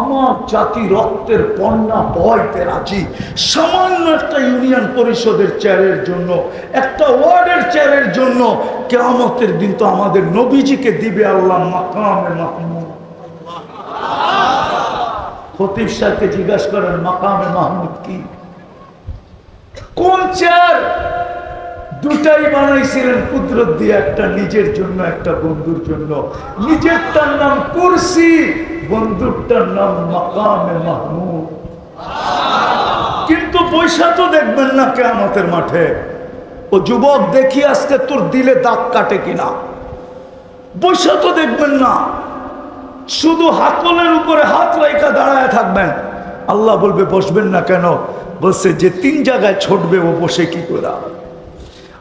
আমার জাতি রক্তের বন্যা বয়তে রাজি। সামান্য একটা ইউনিয়ন পরিষদের চেয়ারের জন্য, একটা ওয়ার্ডের চেয়ারের জন্য কেয়ামতের দিন তো আমাদের নবীজিকে দিবে আল্লাহ মাকামে মাহমুদ। খতিব সাহেবকে জিজ্ঞাসা করেন, মাকামে মাহমুদ কি? কোন চেয়ার দুটাই বানাইছিলেন কুদরত দিয়ে, একটা নিজের জন্য, একটা বন্ধুর জন্য। নিজেরটার নাম কুরসি। বন্ধুরটার নাম মাকামে মাহমুদ। কিন্তু পয়সা তো দেখবেন না কেমতের মাঠে। ও যুবক, দেখি আজকে তোর দিলে দাগ কাটে কিনা। পয়সা তো দেখবেন না। শুধু হাতলের উপরে হাত রাইকা দাঁড়ায় থাকবেন। আল্লাহ বলবে, বসবেন না কেন? বলছে যে তিন জায়গায় ছুটবে ও বসে কি করে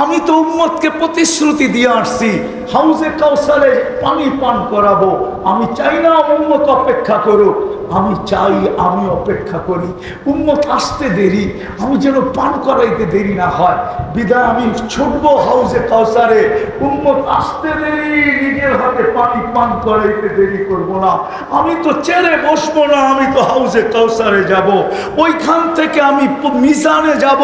আমি তো উম্মতকে প্রতিশ্রুতি দিয়ে আসছি, হাউজে কাউসারে পানি পান করাবো। আমি চাই না উম্মত অপেক্ষা করুক। আমি চাই, আমি অপেক্ষা করি। উম্মত আসতে দেরি, আমি যেন পান করাইতে দেরি না হয়। বিদায়, আমি ছুটবো হাউসে কাউসারে। উম্মত আসতে দেরি, নিজের হাতে পানি পান করাইতে দেরি করব না। আমি তো চেরে বসবো না, আমি তো হাউসে কাউসারে যাব। ওইখান থেকে আমি মিজানে যাব।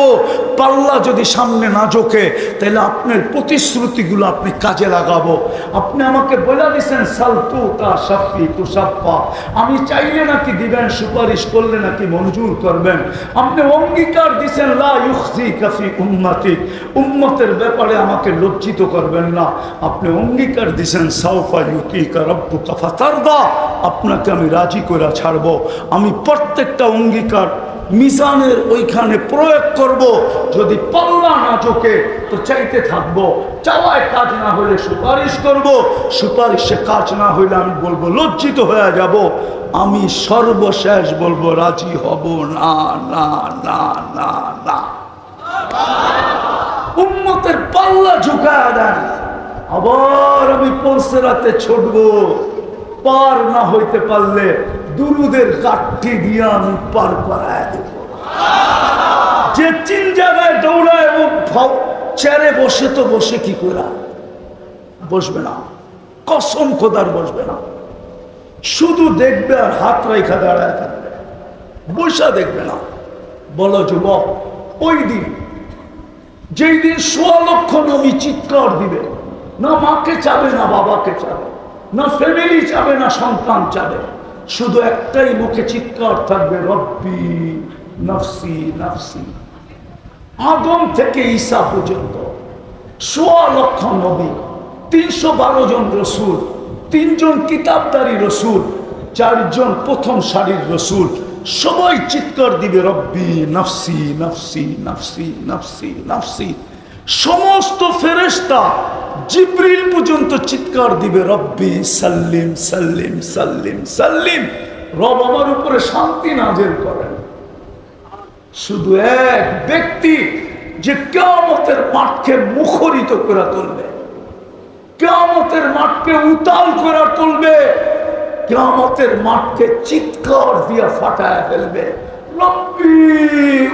পাল্লা যদি সামনে না ঝোঁকে, তাহলে আপনার প্রতিশ্রুতিগুলো আপনি কাজে লাগাবো। আপনি আমাকে বলে দিয়েছেন, সালতু তা সাফি তু সাফা আমি চাইলে নাকি দিবেন, সুপারিশ করলে নাকি মঞ্জুর করবেন? আপনি অঙ্গীকার দিচ্ছেন লা ইউখজি কাফি উম্মতি উন্মতের ব্যাপারে আমাকে লজ্জিত করবেন না। আপনি অঙ্গীকার দিচ্ছেন সাউফা ইউতিকা রব্বুকা ফাতারদা। আপনাকে আমি রাজি করে ছাড়বো। আমি প্রত্যেকটা অঙ্গীকার মিজানের ওইখানে প্রয়োগ করব। যদি পাল্লা না চোখে, তো চাইতে থাকব। চাওয়ায় কাজ না হলে সুপারিশ করব। সুপারিশে কাজ না হইলে আমি বলব, লজ্জিত হয়ে যাব। আমি সর্বশেষ বলব, রাজি হব না না না না না। উম্মতের পাল্লা ঝুঁকায় দেন। আবার আমি পৌঁছে রাতে ছুটবো। পার না হইতে পারলে দুরুদের কাঠটি দিয়ে আমি পার করায় দেব। যে তিন জায়গায় দৌড়ায় এবং চেয়ারে বসে তো বসে কি করে বসবে না। কসম খোদার বসবে না। শুধু দেখবে আর হাত রেখা দাঁড়ায় থাকবে। বসা দেখবে না। বলো যুবক, ওই দিন, যেই দিন সোয়া লক্ষ নবী চিৎকার দিবে, না মাকে চাবে, না বাবাকে চাবে, না ফ্যামিলি চাবে, না সন্তান চাবে শুধু একটাই মুখে চিৎকার থাকবে, রব্বি, নফসি নফসি। আদম থেকে ঈসা পর্যন্ত সোয়া লক্ষ নবী, তিনশো বারো জন রসুল, তিনজন কিতাবদারি রসুল, চারজন প্রথম সারির রসুল। সবাই চিৎকার দিবে, রব্বি, নফসি নফসি নফসি নফসি নফসি। সমস্ত ফেরেস্তা জিব্রিল পর্যন্ত চিৎকার দিবে, রব্বি সাল্লিম সাল্লিম সাল্লিম সাল্লিম, রব আমার উপরে শান্তি নাজেল করেন। শুধু এক ব্যক্তি যে কেমতের মাঠকে মুখরিত করে তুলবে কেমতের মাঠকে উতাল করে তুলবে কেমতের মাঠকে চিৎকার দিয়ে ফাটায় ফেলবে। রব্বি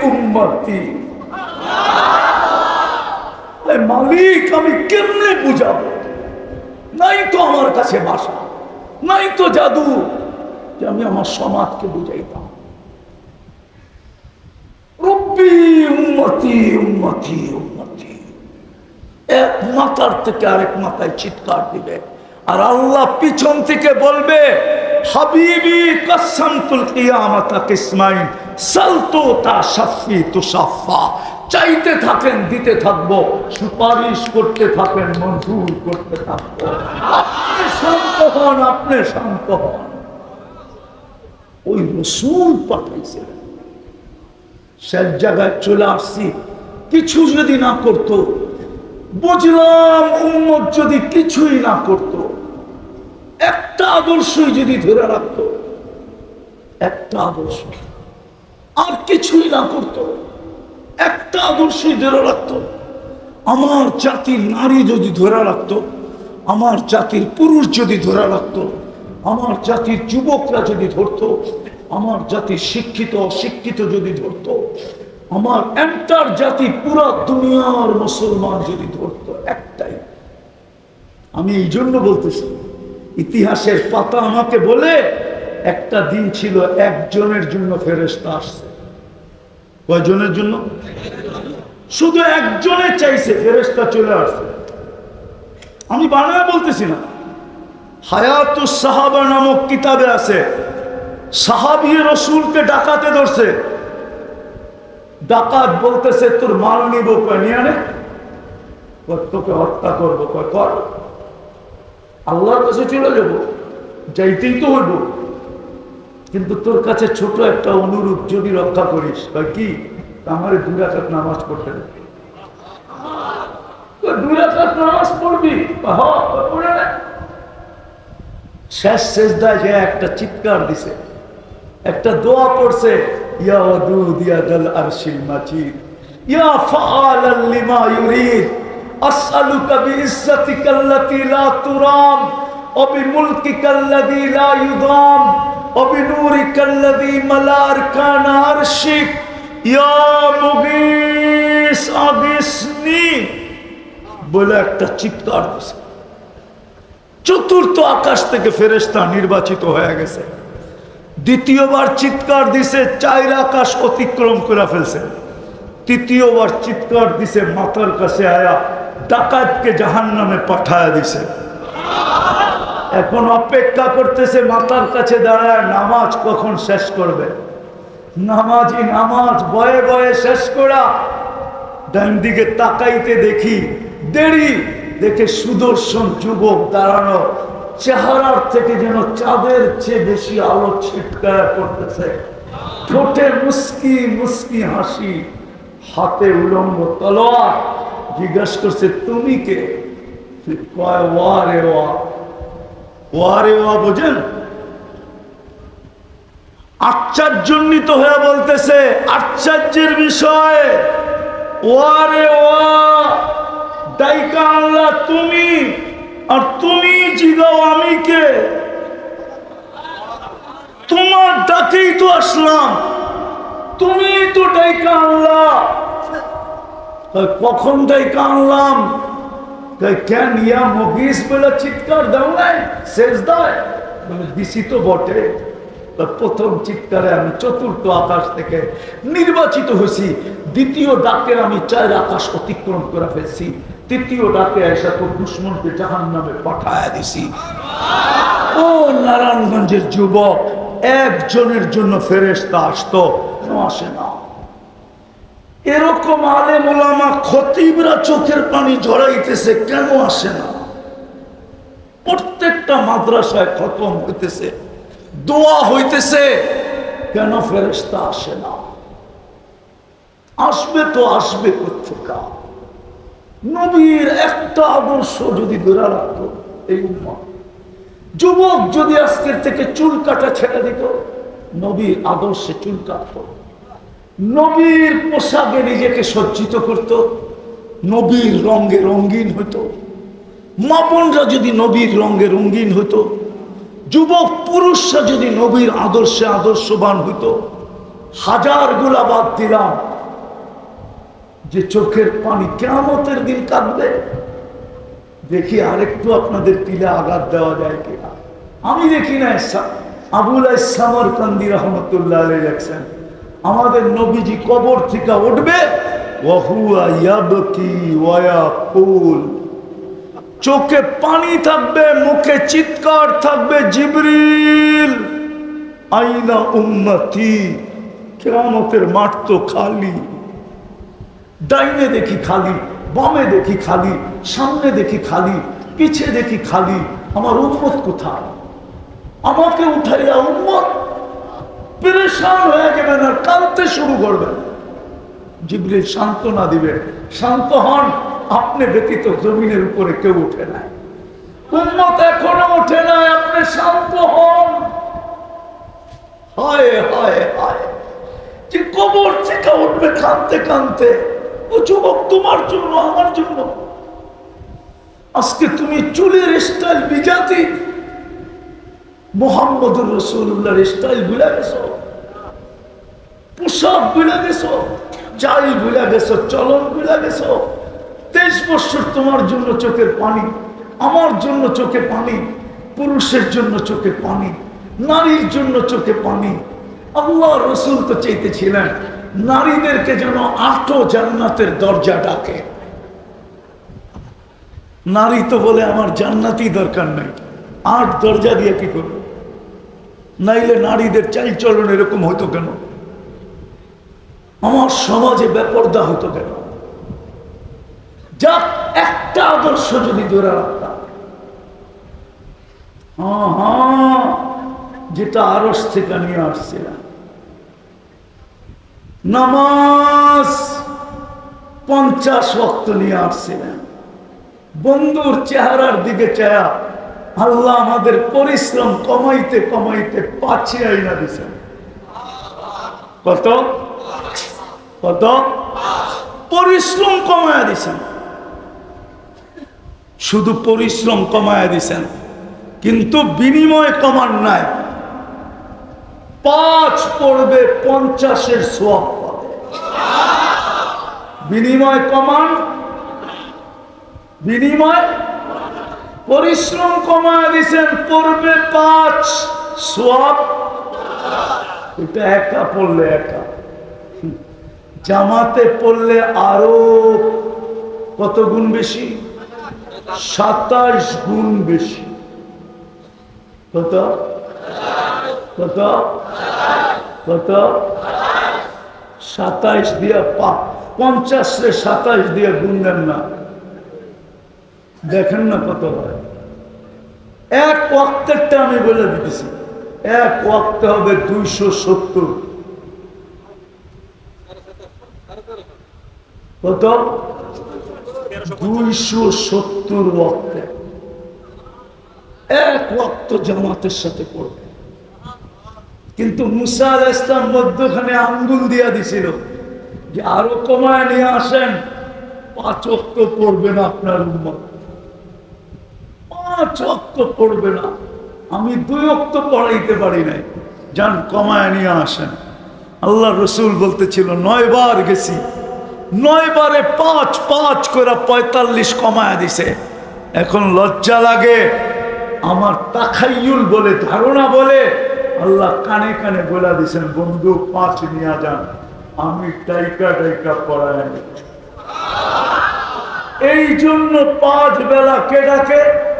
উম্মতি। মালিক, আমি কেমনে বুঝাবো? নাই তো আমার কাছে ভাষা নাই তো জাদু, যে আমি আমার সমাজকে বুঝাইতাম। রব্বি, উম্মতি উম্মতি উম্মতি। এক মাথার থেকে আরেক মাথায় চিৎকার দিবে। আর আল্লাহ পিছন থেকে বলবে, হাবিবি কসমতুল কিয়ামাতা কিসমাইন, সালতু তা সাফি তু সাফা চাইতে থাকেন, দিতে থাকব, সুপারিশ করতে থাকেন, মঞ্জুর করতে থাকব। আপনি শান্ত হন, আপনি শান্ত হন। ওই রসুল পাঠাইছিলেন। শেষ জায়গায় চলে আসছি। কিছু যদি না করত, বুঝলাম উম্মত যদি কিছুই না করত, একটা আদর্শই যদি ধরে রাখত, একটা আদর্শ। আর কিছুই না করত। একটা আদর্শই ধরে রাখত। আমার জাতির নারী যদি ধরে রাখত, আমার জাতির পুরুষ যদি ধরে রাখত, আমার জাতির যুবকরা যদি ধরতো, আমার জাতির শিক্ষিত, অশিক্ষিত যদি ধরতো, আমার এন্টার জাতি পুরা দুনিয়ার মুসলমান যদি ধরতো একটাই। আমি এই জন্য বলতেছি, ইতিহাসের পাতা আমাকে বলে, একটা দিন ছিল একজনের জন্য ফেরেস্তা আসছে। কয়জনের জন্য? শুধু একজনের চাইছে ফেরেস্তা চলে আসছে। আমি বানায় বলতেছি না। হায়াত সাহাবা নামক কিতাবে আছে, সাহাবি রসুলকে ডাকাতে ধরছে। ডাকাত বলতেছে, তোর মাল নিব কয়, নিয়ে তোকে হত্যা করব। কর। আল্লাহর কাছে চলে যাব, যাইতেই তো হইব। কিন্তু তোর কাছে ছোট একটা অনুরূপ যদি রক্ষা করিস কয় কি আমার দুই রাকাত নামাজ পড়তে দে। কয়, দুই রাকাত নামাজ পড়বি। শেষ একটা চিৎকার দিছে একটা দোয়া পড়ছে ইয়া ইয়া তুরাম ওয়া বিনূরিকা আল্লাযী মালা আরকান আরশিক ইয়া মুগীস আগিসনি বলে একটা চিৎকার দিছে। চতুর্থ আকাশ থেকে ফেরেশতা নির্বাচিত হয়ে গেছে। দ্বিতীয়বার চিৎকার দিছে, চাইর আকাশ অতিক্রম করে ফেলছে। তৃতীয়বার চিৎকার দিছে, মাথার কাছে আয়া ডাকাতকে জাহান নামে পাঠায় দিছে। এখন অপেক্ষা করতেছে মাতার কাছে দাঁড়ায়, নামাজ কখন শেষ করবে? নামাজি নামাজ বয়ে বয়ে শেষ করা। ডান দিকে তাকাইতে দেখি দেরি, দেখে সুদর্শন যুবক দাঁড়ানো। চেহারার থেকে যেন চাঁদের চেয়ে বেশি আলো ছিটকায়া করতেছে ঠোঁটে মুস্কি মুস্কি হাসি, হাতে উলম্ব তলোয়ার। জিজ্ঞাসা করছে, তুমি কে? কয় ওয়া রে ওয়া। ওয়া রে ওয়া বোঝেন আশ্চর্যজনিত হয়ে বলতেছে আশ্চর্যের বিষয়। ওয়ারে ওয়া দাইকা আল্লাহ তুমি আর তুমি জিগাও আমি কে? তোমার ডাকেই তো আসলাম তুমি তো ডাইকা কয়, কখন ডাইকা আনলাম? নির্বাচিত হয়েছি। দ্বিতীয় ডাকের আমি চার আকাশ অতিক্রম করে ফেলছি। তৃতীয় ডাকে এসে তো দুশ্মনকে জাহান নামে পাঠায় দিছি। ও নারায়ণগঞ্জের যুবক, একজনের জন্য ফেরেস্তা আসতো। আসে না। এরকম আলে মোলামা খতিবরা চোখের পানি জড়াইতেছে কেন আসে না? প্রত্যেকটা মাদ্রাসায় খতম হইতেছে, দোয়া হইতেছে, কেন ফেরেস্তা আসে না? আসবে তো আসবে কোথেকা নবীর একটা আদর্শ যদি ধরে রাখতো এই উম্মা যুবক যদি আজকের থেকে চুল কাটা ছেড়ে দিত, নবীর আদর্শে চুল কাটত। নবীর পোশাকে নিজেকে সজ্জিত করত, নবীর রঙে রঙিন হতো। মাপনরা যদি নবীর রঙে রঙিন হতো, যুবক পুরুষরা যদি নবীর আদর্শে আদর্শবান হইতো হাজারগুলা বাদ দিলাম যে চোখের পানি কেমতের দিন কাঁদবে দেখি আরেকটু আপনাদের পিলে আঘাত দেওয়া যায় কিনা। আমি দেখি না আবুল সামর কান্দি রহমতুল্লাহ লেখছেন। আমাদের নবীজি কবর থেকে উঠবে চোখে পানি থাকবে, মুখে চিৎকার থাকবে, জিবরিল। আইনা উম্মতি কেরামতের মাঠ তো খালি। ডাইনে দেখি খালি, বামে দেখি খালি, সামনে দেখি খালি, পিছে দেখি খালি, আমার উন্মত কোথায়? আমাকে উঠাইয়া উন্মত পেরেশান হয়ে যাবেন আর কাঁদতে শুরু করবেন। জিবরিল সান্ত্বনা দিবে শান্ত হন, আপনি ব্যতীত জমিনের উপরে কেউ উঠে নাই। উন্মত এখনও ওঠে নাই, আপনি শান্ত হন। হায় হায় হায়। যে কবর থেকে উঠবে কাঁদতে কাঁদতে, ও যুবক তোমার জন্য, আমার জন্য। আজকে তুমি চুলের স্টাইল বিজাতি মোহাম্মদুর রসুল্লাহর স্টাইল ভুলে গেছো? পোশাক ভুলে গেছো? চাল ভুলে গেছো? চলন ভুলে গেছো? তেইশ বছর তোমার জন্য চোখের পানি, আমার জন্য চোখে পানি, পুরুষের জন্য চোখে পানি, নারীর জন্য চোখে পানি। আল্লাহ রসুল তো চাইতেছিলেন, নারীদেরকে যেন আটো জান্নাতের দরজা ডাকে। নারী তো বলে, আমার জান্নাতই দরকার নাই, আট দরজা দিয়ে কি করবে? নাইলে নারীদের চাল চলন এরকম হতো কেন? আমার সমাজে বেপর্দা হতো কেন? যা একটা আদর্শ যদি ধরে রাখতাম। যেটা আরস থেকে নিয়ে আসছিলাম। নামাজ পঞ্চাশ ওয়াক্ত নিয়ে আসছিলেন বন্ধুর চেহারার দিকে চায়া আল্লাহ আমাদের পরিশ্রম কমাইতে কমাইতে পাচ্ছে আইনা দিছেন। কত? কত? পরিশ্রম কমায়া দিছেন। শুধু পরিশ্রম কমায়া দিছেন, কিন্তু বিনিময় কমান নাই। পাঁচ পড়বে পঞ্চাশের সোয়াব পাবে। বিনিময় কমান, বিনিময় পরিশ্রম কমায় দিছেন পড়বে পাঁচ সোয়াব এটা একা পড়লে একা। জামাতে পড়লে আরও কত গুণ বেশি? সাতাশ গুণ বেশি। কত? কত? কত? সাতাইশ দিয়া পঞ্চাশ রে সাতাইশ দিয়া গুণ দেন না। দেখেন না কত হয় এক ওয়াক্তেরটা আমি বলে দিতেছি। এক ওয়াক্তে হবে দুইশো সত্তর। কত? দুইশো সত্তর ওয়াক্তে। এক ওয়াক্ত জামাতের সাথে পড়বে কিন্তু মুসা আল ইসলাম মধ্যখানে আঙ্গুল দিয়া দিছিল যে আরও কমায় নিয়ে আসেন। পাঁচ অক্ত না আপনার উন্মত পাঁচ অক্ত পড়বে না। আমি দুই অক্ত পড়াইতে পারি নাই। যান, কমায় নিয়ে আসেন। আল্লাহ রসুল বলতেছিল, নয় বার গেছি। পাঁচ পাঁচ করে পঁয়তাল্লিশ কমায় দিছে। এখন লজ্জা লাগে। আমার বলে, ধারণা বলে, আল্লাহ কানে কানে বলে দিছেন, বন্ধু, পাঁচ নিয়ে যান। আমি টাইকা টাইকা পড়ায় এই জন্য পাঁচ বেলা কে ডাকে?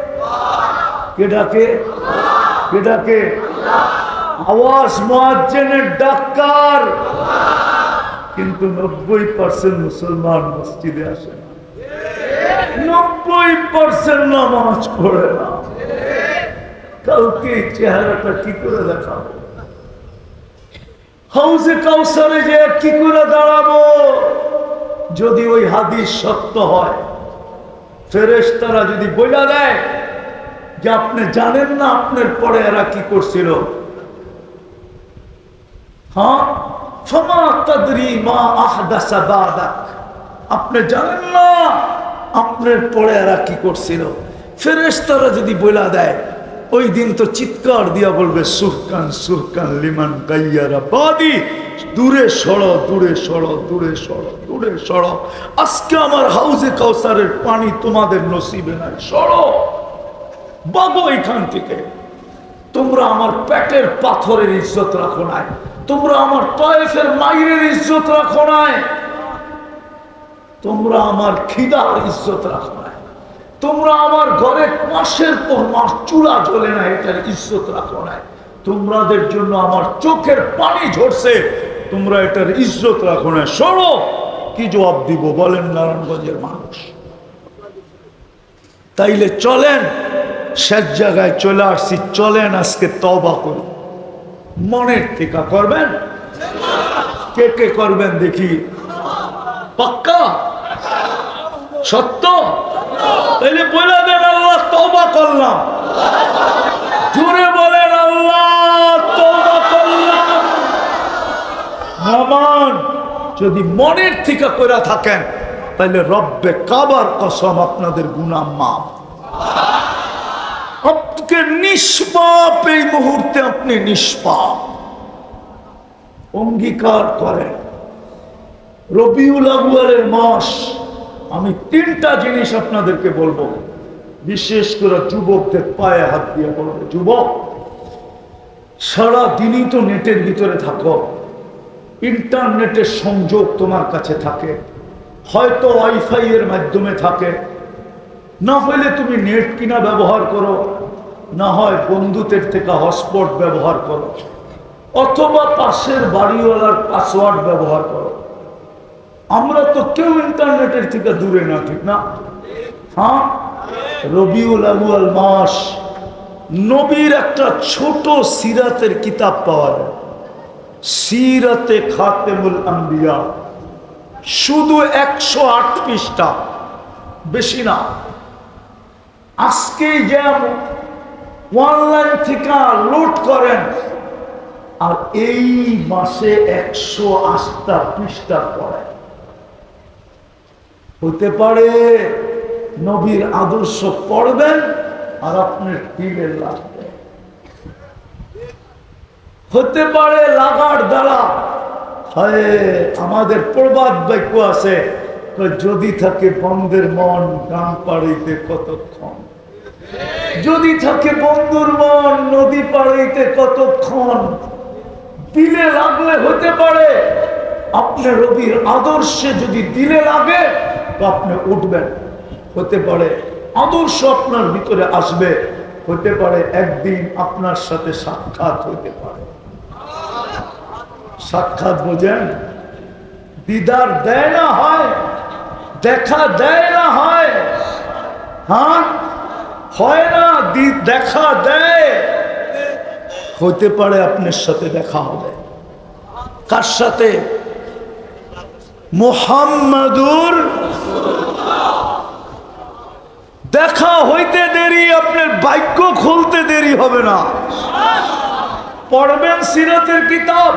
কিন্তু নব্বই পার্সেন্ট মুসলমান মসজিদে আসে নব্বই পার্সেন্ট নামাজ পড়ে না। কাউকে চেহারাটা কি করে দেখাবো? যদি ওই হাদিস সত্য হয় ফেরেশ তারা যদি বইলা দেয় যে আপনি জানেন না আপনার পরে এরা কি করছিল? হ্যাঁ? আপনি জানেন না আপনার পরে এরা কি করছিল? ফেরেশতারা যদি বইলা দেয়, ওই দিন তো চিৎকার দিয়া বলবে সুহকান সুহকান লিমান গাইয়ারা বাদি। দূরে সড়ো দূরে সড়ো দূরে সড়ো দূরে সড়ো আজকে আমার হাউজে কাউসারের পানি তোমাদের নসিবে নাই। সড়ো বাবু এখান থেকে। তোমরা আমার পেটের পাথরের ইজ্জত রাখো নাই। তোমরা আমার টয়েফের মাইরের ইজ্জত রাখো নাই। তোমরা আমার খিদার ইজ্জত রাখো নাই। তোমরা আমার ঘরে মাসের পর মাস চুলা জ্বলে না, এটার ইজ্জত রাখো নাই। তোমাদের জন্য আমার চোখের পানি ঝরছে, তোমরা এটার ইজ্জত রাখো না সরো, কি জবাব দিব বলেন নারায়ণগঞ্জের মানুষ। তাইলে চলেন শেষ জায়গায় চলে আসছি, চলেন আজকে তবা করি। মনের টিকা করবেন? কে কে করবেন দেখি? পাক্কা? সত্য? তাইলে বলে দেন, আল্লাহ তবা করলাম। জুড়ে বলেন, আল্লাহ তবা করলাম। যদি মনের থেকে করে থাকেন তাহলে রব্বে কাবার কসম আপনাদের গুনাম মাপ আপনাকে নিষ্পাপ এই মুহূর্তে আপনি নিষ্পাপ। অঙ্গীকার করেন। রবিউল আবুয়ারের মাস, আমি তিনটা জিনিস আপনাদেরকে বলব। বিশেষ করে যুবকদের পায়ে হাত দিয়ে বলব, যুবক সারা দিনই তো নেটের ভিতরে থাকো। ইন্টারনেটের সংযোগ তোমার কাছে থাকে। হয়তো ওয়াইফাই এর মাধ্যমে থাকে। না হলে তুমি নেট কিনা ব্যবহার করো, না হয় বন্ধুদের থেকে হটস্পট ব্যবহার করো, অথবা পাশের বাড়িওয়ালার পাসওয়ার্ড ব্যবহার করো। আমরা তো কেউ ইন্টারনেটের থেকে দূরে না, ঠিক না? হ্যাঁ? রবিউল আউয়াল মাস, নবীর একটা ছোট সিরাতের কিতাব পাওয়া যায়। সিরাতে খাতেমুল আম্বিয়া। শুধু একশো আট পৃষ্ঠা, বেশি না। আজকে যেমন অনলাইন থেকে লোড করেন। আর এই মাসে একশো আটটা পৃষ্ঠা পড়ে। হতে পারে নবীর আদর্শ পড়বেন আর আপনার দিলে লাগবে। হতে পারে লাগার দ্বারা আমাদের প্রবাদ বাক্য আছে যদি থাকে বন্ধের মন গান পাড়াইতে কতক্ষণ? যদি থাকে বন্ধুর মন, নদী পাড়াইতে কতক্ষণ? দিলে লাগলে হতে পারে। আপনার রবির আদর্শে যদি দিলে লাগে, তো আপনি উঠবেন। হতে পারে আদর্শ আপনার ভিতরে আসবে। হতে পারে একদিন আপনার সাথে সাক্ষাৎ হতে পারে। সাক্ষাৎ বোঝেন? দিদার দেয় না হয়। দেখা দেয় না হয়। হ্যাঁ? হয় না দেখা দেয়। হতে পারে আপনার সাথে দেখা হবে। কার সাথে? মোহাম্মদুর। দেখা হইতে দেরি, আপনার বাক্য খুলতে দেরি হবে না। পড়বেন সিরাতের কিতাব।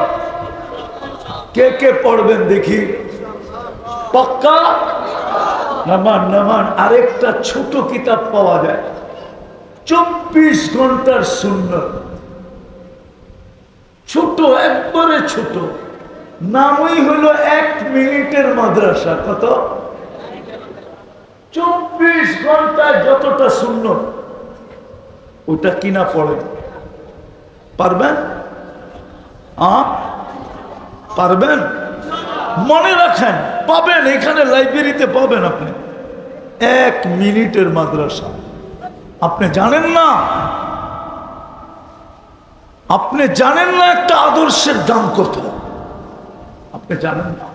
কে কে পড়বেন দেখি। পাক্কা? নামান নামান, আরেকটা ছোট কিতাব পাওয়া যায়। চব্বিশ ঘণ্টার শূন্য ছোট, একবারে ছোট। নামই হলো এক মিনিটের মাদ্রাসা। কত? চব্বিশ ঘন্টায় যতটা শূন্য ওটা কিনা পড়ে। পারবেন? আ? পারবেন? মনে রাখেন, পাবেন, এখানে লাইব্রেরিতে পাবেন আপনি। এক মিনিটের মাদ্রাসা। আপনি জানেন না? আপনি জানেন না একটা আদর্শের দাম কত? আপনি জানেন না।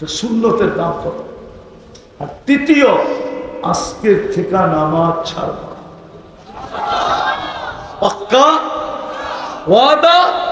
তো সুন্নতের দাম কত? আর তৃতীয়, আজকের থেকে নামাজ ছাড়ব না। পাক্কা? ওয়াদা?